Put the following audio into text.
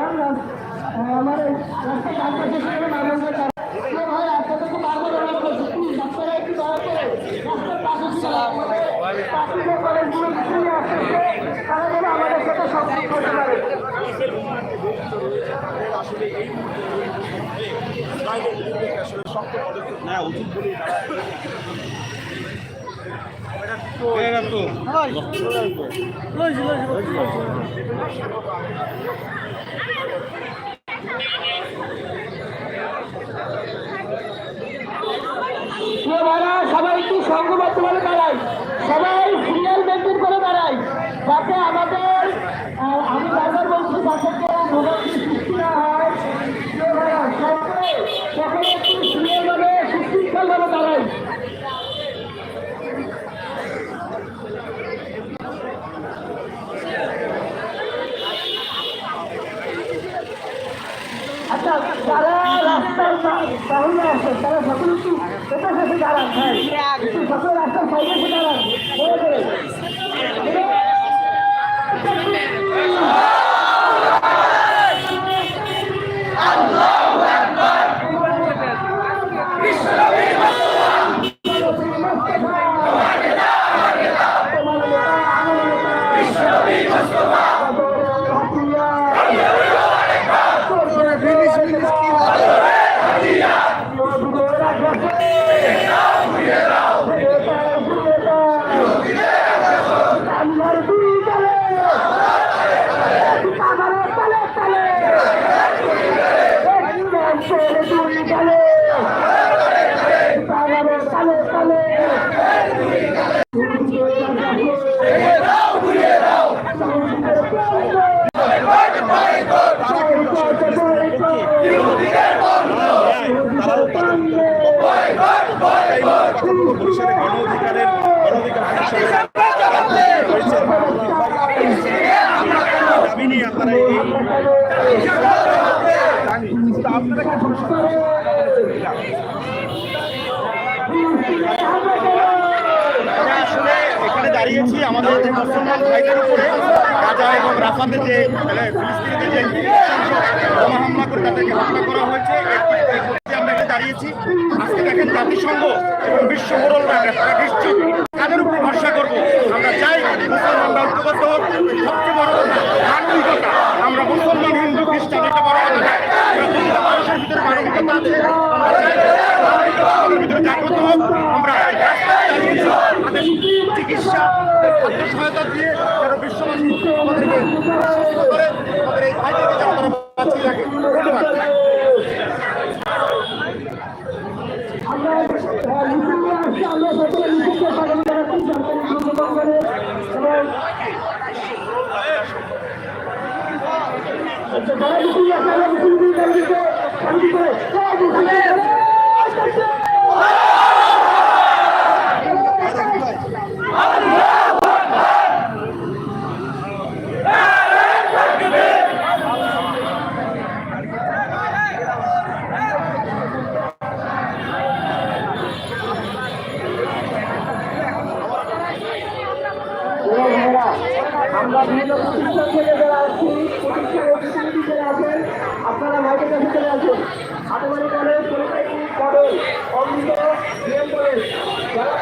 আমার এই আমাদের সাথে সংযোগ করতে পারে আসলে শক্ত পদক্ষেপ নেওয়া উচিত ভাইরা সবাই একটু সংঘবদ্ধভাবে দাঁড়াই সবাই সিরিয়াল মেনটেন করে দাঁড়াই যাতে আমাদের আচ্ছা যারা রাস্তার সামনে আসে, তারা সকলে একটু এটা শেষে দাঁড়ান হ্যাঁ রাস্তার সাইডে এসে দাঁড়ান। বলে করে পুলিশের গণ অধিকারের গণ অধিকার হয়েছে দাবি নিয়ে আপনারা এই তো আপনারা কি আমরা আসলে এখানে দাঁড়িয়েছি আমাদের মুসলমান ভাইদের উপরে গাজা এবং রাফাতে যে মানে হামলা করে তাদেরকে হত্যা করা হয়েছে আমরা এখানে দাঁড়িয়েছি। আজকে দেখেন জাতিসংঘ এবং বিশ্ব মোড়লরা তাদের উপর ভরসা করব? আমরা চাই আমরা মুসলমান, হিন্দু, খ্রিস্টান এটা বড় কথা। মানুষের ভিতরে মানবিকতা আছে আমরা চাই আমাদের ভিতরে জাগ্রত হোক আমরা রাস্তায় দাঁড়িয়ে তাদের চিকিৎসা খাদ্য সহায়তা দিয়ে যেন বিশ্ববাসী আমাদেরকে সুস্থ করে আমাদের এই ভাইদেরকে যেন তারা বাঁচিয়ে রাখে ধন্যবাদ আমরা সকলে মিছিলকে স্বাগত জানাচ্ছি সরকারি সংগঠনে এবং আচ্ছা, যারা শান্তি আমরা বিভিন্ন প্রতিষ্ঠান থেকে যারা আছি প্রতিষ্ঠানের প্রতিনিধি যারা আছেন আপনারা ভাইদের কাছে চলে আসুন। Hatbari college polytechnic college Amrit DM college যারা